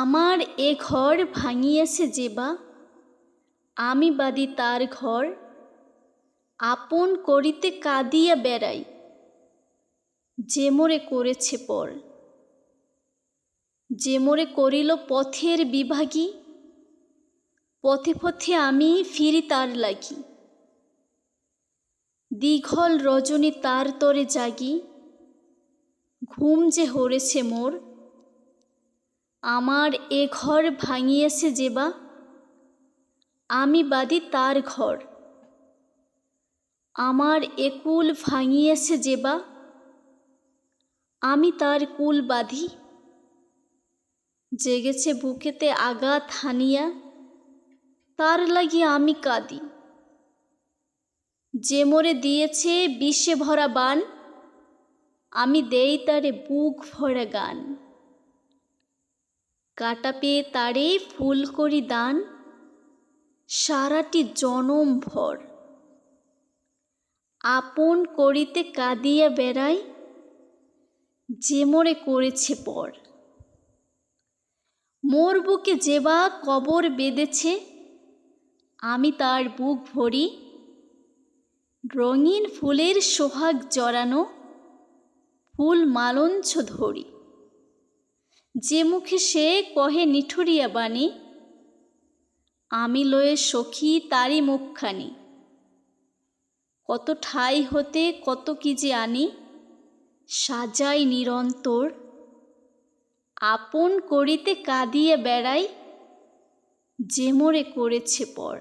আমার এ ঘর ভাঙিয়াছে যেবা আমি বাদি তার ঘর আপন করিতে কাঁদিয়া বেড়াই, যে মোরে করেছে পর। যে মোরে করিল পথের বিভাগী, পথে পথে আমি ফিরি তার লাগি। দীঘল রজনী তার তরে জাগি, ঘুম যে হরেছে মোর আমার এ ঘর ভাঙিয়েছে যেবা আমি বাদি তার ঘর। আমার একুল ভাঙিয়েছে যেবা আমি তার কুল বাঁধি। জেগেছে বুকেতে আঘাত হানিয়া। তার লাগি আমি কাঁদি। যে মোরে দিয়েছে বিষে ভরা বান, আমি দেই তারে বুক ভরা গান। কাটা পেয়ে তারে ফুল করি দান, সারাটি জনম ভর। আপন করিতে কাঁদিয়া বেড়াই যে মোরে করেছে পর। মোর বুকে যেবা কবর বেঁধেছে, আমি তার বুক ভরি, রঙিন ফুলের সোহাগ জড়ানো, ফুল মালঞ্চ ধরি। যে মুখে সে কহে নিঠুরিয়া বাণী, আমি লয়ে সখী তারই মুখখানি। কত ঠাই হতে কত কি যে আনি, সাজাই নিরন্তর। আপন করিতে কাঁদিয়ে বেড়াই, যে মোরে করেছে পর।